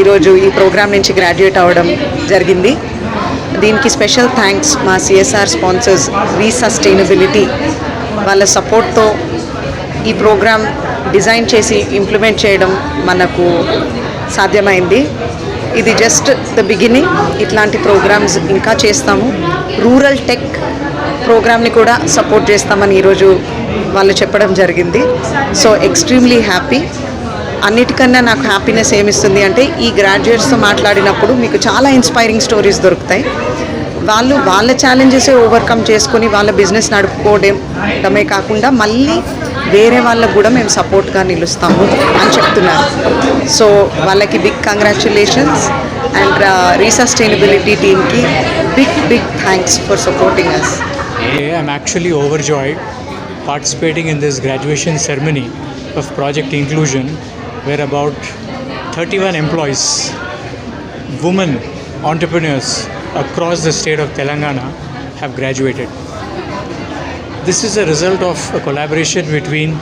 ఈరోజు ఈ ప్రోగ్రామ్ నుంచి గ్రాడ్యుయేట్ అవ్వడం జరిగింది. దీనికి స్పెషల్ థ్యాంక్స్ మా సిఎస్ఆర్ స్పాన్సర్స్ రీసస్టైనబిలిటీ వాళ్ళ సపోర్ట్తో ఈ ప్రోగ్రామ్ డిజైన్ చేసి ఇంప్లిమెంట్ చేయడం మనకు సాధ్యమైంది. ఇది జస్ట్ ద బిగినింగ్. ఇట్లాంటి ప్రోగ్రామ్స్ ఇంకా చేస్తాము. రూరల్ టెక్ ప్రోగ్రామ్ని కూడా సపోర్ట్ చేస్తామని ఈరోజు వాళ్ళు చెప్పడం జరిగింది. So extremely happy. అన్నిటికన్నా నాకు హ్యాపీనెస్ ఏమిస్తుంది అంటే ఈ గ్రాడ్యుయేట్స్తో మాట్లాడినప్పుడు మీకు చాలా ఇన్స్పైరింగ్ స్టోరీస్ దొరుకుతాయి. వాళ్ళు వాళ్ళ ఛాలెంజెస్ ఓవర్కమ్ చేసుకొని వాళ్ళ బిజినెస్ నడుపుకోవడమే కాకుండా మళ్ళీ వేరే వాళ్ళకు కూడా మేము సపోర్ట్గా నిలుస్తాము అని చెప్తున్నారు. సో వాళ్ళకి బిగ్ కంగ్రాచులేషన్స్ అండ్ రీసస్టైనబిలిటీ టీమ్కి big big thanks for supporting us I'm actually overjoyed participating in this graduation ceremony of project inclusion where about 31 employees, women entrepreneurs across the state of Telangana have graduated. This is a result of a collaboration between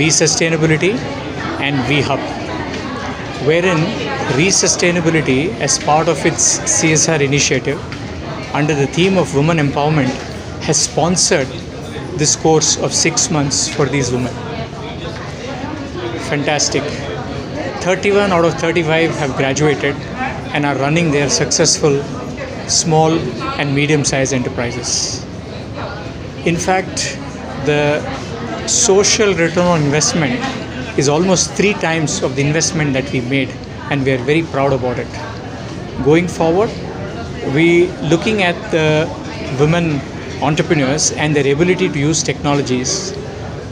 Resustainability and VHub, wherein Resustainability, as part of its CSR initiative, under the theme of women empowerment, has sponsored this course of six months for these women. Fantastic. 31 out of 35 have graduated and are running their successful small and medium sized enterprises. In fact, the social return on investment is almost three times of the investment that we made, and we are very proud about it. Going forward, we looking at the women entrepreneurs and their ability to use technologies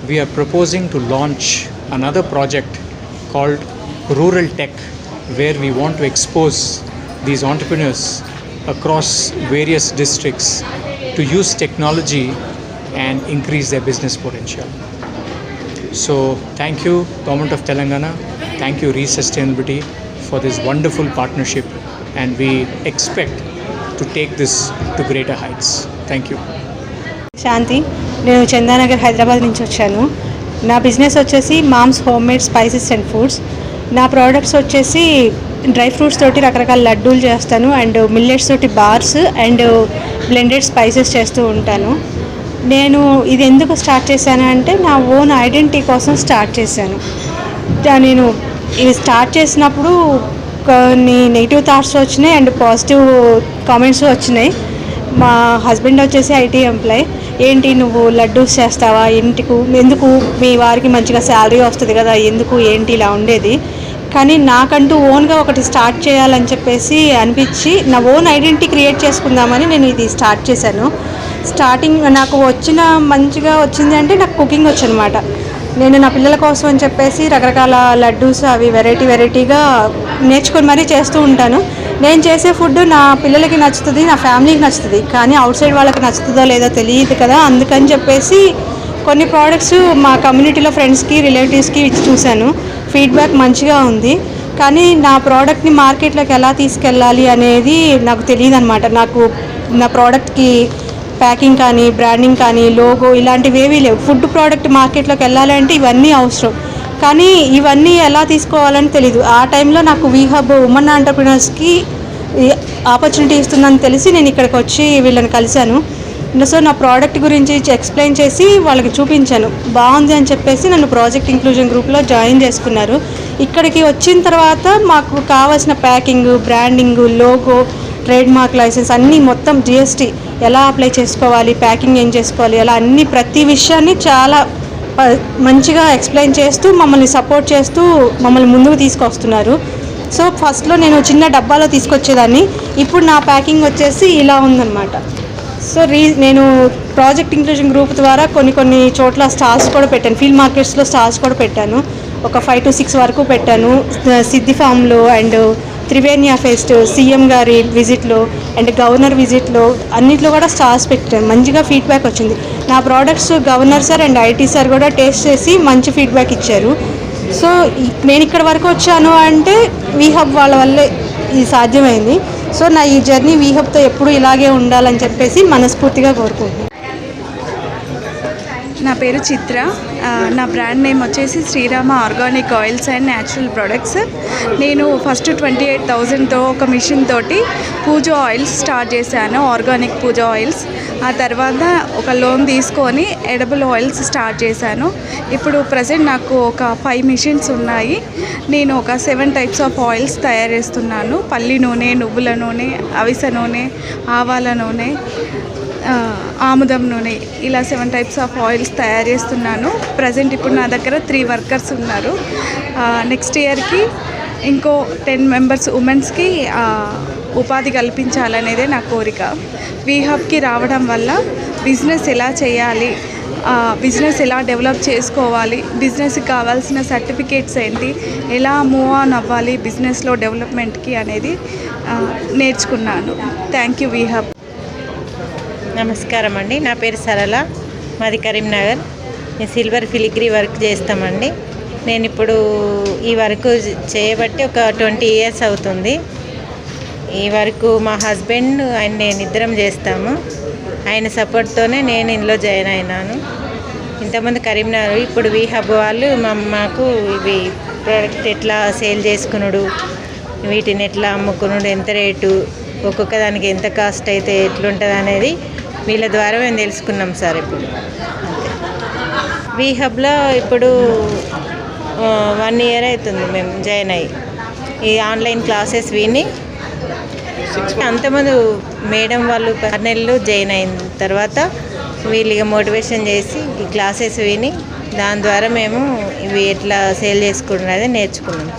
we are proposing to launch another project called rural tech where we want to expose these entrepreneurs across various districts to use technology and increase their business potential so thank you government of telangana thank you resustainability for this wonderful partnership and we expect to take this to greater heights thank you Shanti నేను చందానగర్ హైదరాబాద్ నుంచి వచ్చాను నా business వచ్చేసి mom's homemade spices and foods. నా products వచ్చేసి dry fruits తోటి రకరకాల లడ్డూలు చేస్తాను అండ్ మిల్లెట్స్ తోటి బార్స్ అండ్ బ్లెండెడ్ స్పైసెస్ చేస్తూ ఉంటాను. నేను ఇది ఎందుకు స్టార్ట్ చేశాను అంటే నా ఓన్ ఐడెంటిటీ కోసం స్టార్ట్ చేశాను. నేను ఇది స్టార్ట్ చేసినప్పుడు కొన్ని నెగిటివ్ థాట్స్ వచ్చినాయి అండ్ పాజిటివ్ కామెంట్స్ వచ్చినాయి. మా హస్బెండ్ వచ్చేసి ఐటీ ఎంప్లాయ్ ఏంటి నువ్వు లడ్డూస్ చేస్తావా? ఇంటికి ఎందుకు మీ వారికి మంచిగా శాలరీ వస్తుంది కదా ఎందుకు ఏంటి ఇలా ఉండేది? కానీ నాకంటూ ఓన్గా ఒకటి స్టార్ట్ చేయాలని చెప్పేసి అనిపించి నా ఓన్ ఐడెంటిటీ క్రియేట్ చేసుకుందామని నేను ఇది స్టార్ట్ చేశాను. స్టార్టింగ్ నాకు వచ్చిన మంచిగా వచ్చింది అంటే నాకు కుకింగ్ వచ్చనమాట. నేను నా పిల్లల కోసం అని చెప్పేసి రకరకాల లడ్డూస్ అవి వెరైటీ వెరైటీగా నేర్చుకొని మరీ చేస్తూ ఉంటాను. నేను చేసే ఫుడ్ నా పిల్లలకి నచ్చుతుంది నా ఫ్యామిలీకి నచ్చుతుంది. కానీ అవుట్ సైడ్ వాళ్ళకి నచ్చుతుందో లేదో తెలియదు కదా. అందుకని చెప్పేసి కొన్ని ప్రోడక్ట్స్ మా కమ్యూనిటీలో ఫ్రెండ్స్కి రిలేటివ్స్కి ఇచ్చి చూశాను. ఫీడ్బ్యాక్ మంచిగా ఉంది. కానీ నా ప్రోడక్ట్ని మార్కెట్లోకి ఎలా తీసుకెళ్ళాలి అనేది నాకు తెలియదు అనమాట నాకు నా ప్రోడక్ట్కి ప్యాకింగ్ కానీ బ్రాండింగ్ కానీ లోగో ఇలాంటివి ఏవీ లేవు. ఫుడ్ ప్రోడక్ట్ మార్కెట్లోకి వెళ్ళాలంటే ఇవన్నీ అవసరం. కానీ ఇవన్నీ ఎలా తీసుకోవాలని తెలీదు. ఆ టైంలో నాకు వీహబ్ ఉమెన్ ఆంటర్ప్రినర్స్కి ఆపర్చునిటీ ఇస్తుందని తెలిసి నేను ఇక్కడికి వచ్చి వీళ్ళని కలిశాను. సో నా ప్రోడక్ట్ గురించి ఎక్స్ప్లెయిన్ చేసి వాళ్ళకి చూపించాను. బాగుంది అని చెప్పేసి నన్ను ప్రాజెక్ట్ ఇంక్లూజన్ గ్రూప్లో జాయిన్ చేసుకున్నారు. ఇక్కడికి వచ్చిన తర్వాత మాకు కావాల్సిన packing branding logo trademark license అన్నీ మొత్తం జిఎస్టీ ఎలా అప్లై చేసుకోవాలి ప్యాకింగ్ ఏం చేసుకోవాలి అలా అన్ని ప్రతి విషయాన్ని చాలా మంచిగా ఎక్స్ప్లెయిన్ చేస్తూ మమ్మల్ని సపోర్ట్ చేస్తూ మమ్మల్ని ముందుకు తీసుకొస్తున్నారు. సో ఫస్ట్లో నేను చిన్న డబ్బాలో తీసుకొచ్చేదాన్ని. ఇప్పుడు నా ప్యాకింగ్ వచ్చేసి ఇలా ఉందన్నమాట. సో రీ నేను ప్రాజెక్ట్ ఇంక్లూజన్ గ్రూప్ ద్వారా కొన్ని కొన్ని చోట్ల స్టాల్స్ కూడా పెట్టాను. ఫీల్డ్ మార్కెట్స్లో స్టాల్స్ కూడా పెట్టాను. ఒక ఫైవ్ టు సిక్స్ వరకు పెట్టాను. సిద్ధి ఫామ్లో అండ్ త్రివేణియా ఫెస్ట్ సీఎం గారి విజిట్లో అండ్ గవర్నర్ విజిట్లో అన్నిట్లో కూడా స్టార్స్ పెట్టాను మంచిగా ఫీడ్బ్యాక్ వచ్చింది. నా products governor sir and IT sir కూడా టేస్ట్ చేసి మంచి ఫీడ్బ్యాక్ ఇచ్చారు. సో నేను ఇక్కడ వరకు వచ్చాను అంటే వీహబ్ వాళ్ళ వల్లే ఇది సాధ్యమైంది. సో నా ఈ జర్నీ వీహబ్తో ఎప్పుడు ఇలాగే ఉండాలని చెప్పేసి మనస్ఫూర్తిగా కోరుకుంటున్నాను. నా పేరు చిత్ర. నా బ్రాండ్ నేమ్ వచ్చేసి Srirama organic oils and natural products. నేను ఫస్ట్ ట్వంటీ ఎయిట్ థౌజండ్తో ఒక మిషన్ తోటి పూజ ఆయిల్స్ స్టార్ట్ చేశాను ఆర్గానిక్ పూజ ఆయిల్స్. ఆ తర్వాత ఒక లోన్ తీసుకొని ఎడబుల్ ఆయిల్స్ స్టార్ట్ చేశాను. ఇప్పుడు ప్రజెంట్ నాకు ఒక ఫైవ్ మిషన్స్ ఉన్నాయి. నేను ఒక సెవెన్ టైప్స్ ఆఫ్ ఆయిల్స్ తయారు చేస్తున్నాను. పల్లి నూనె నువ్వుల నూనె అవిసె నూనె ఆవాల నూనె ఆముదం నూనె ఇలా సెవెన్ టైప్స్ ఆఫ్ ఆయిల్స్ తయారు చేస్తున్నాను. ప్రజెంట్ ఇప్పుడు నా దగ్గర త్రీ వర్కర్స్ ఉన్నారు. నెక్స్ట్ ఇయర్కి ఇంకో టెన్ మెంబర్స్ ఉమెన్స్కి ఉపాధి కల్పించాలనేదే నా కోరిక. వీ హబ్కి రావడం వల్ల బిజినెస్ ఎలా చేయాలి బిజినెస్ ఎలా డెవలప్ చేసుకోవాలి బిజినెస్కి కావాల్సిన సర్టిఫికేట్స్ ఏంటి ఎలా మూవ్ ఆన్ అవ్వాలి బిజినెస్లో డెవలప్మెంట్కి అనేది నేర్చుకున్నాను. థ్యాంక్ యూ వీ హబ్ నమస్కారం అండి నా పేరు సరళ. మాది కరీంనగర్. నేను సిల్వర్ ఫిలిగ్రీ వర్క్ చేస్తామండి. నేను ఇప్పుడు ఈ వర్క్ చేయబట్టి ఒక ట్వంటీ ఇయర్స్ అవుతుంది. ఈ వర్క్ మా హస్బెండ్ అండ్ నేను ఇద్దరం చేస్తాము. ఆయన సపోర్ట్తోనే నేను ఇందులో జాయిన్ అయినాను. ఇంతకుముందు కరీంనగర్ ఇప్పుడు వి హబ్ వాళ్ళు మా మాకు ఇవి ప్రోడక్ట్ ఎట్లా సేల్ చేసుకునుడు వీటిని ఎట్లా అమ్ముకునుడు ఎంత రేటు ఒక్కొక్క దానికి ఎంత కాస్ట్ అయితే ఎట్లుంటుంది అనేది వీళ్ళ ద్వారా మేము తెలుసుకున్నాం సార్ ఇప్పుడు. వీ హబ్లో ఇప్పుడు వన్ ఇయర్ అవుతుంది మేము జాయిన్ అయ్యి. ఈ ఆన్లైన్ క్లాసెస్ విని అంతమంది మేడం వాళ్ళు ఆరు నెలలు జాయిన్ అయిన తర్వాత వీళ్ళకి మోటివేషన్ చేసి ఈ క్లాసెస్ విని దాని ద్వారా మేము ఇవి ఎట్లా సేల్ చేసుకున్నది నేర్చుకున్నాం.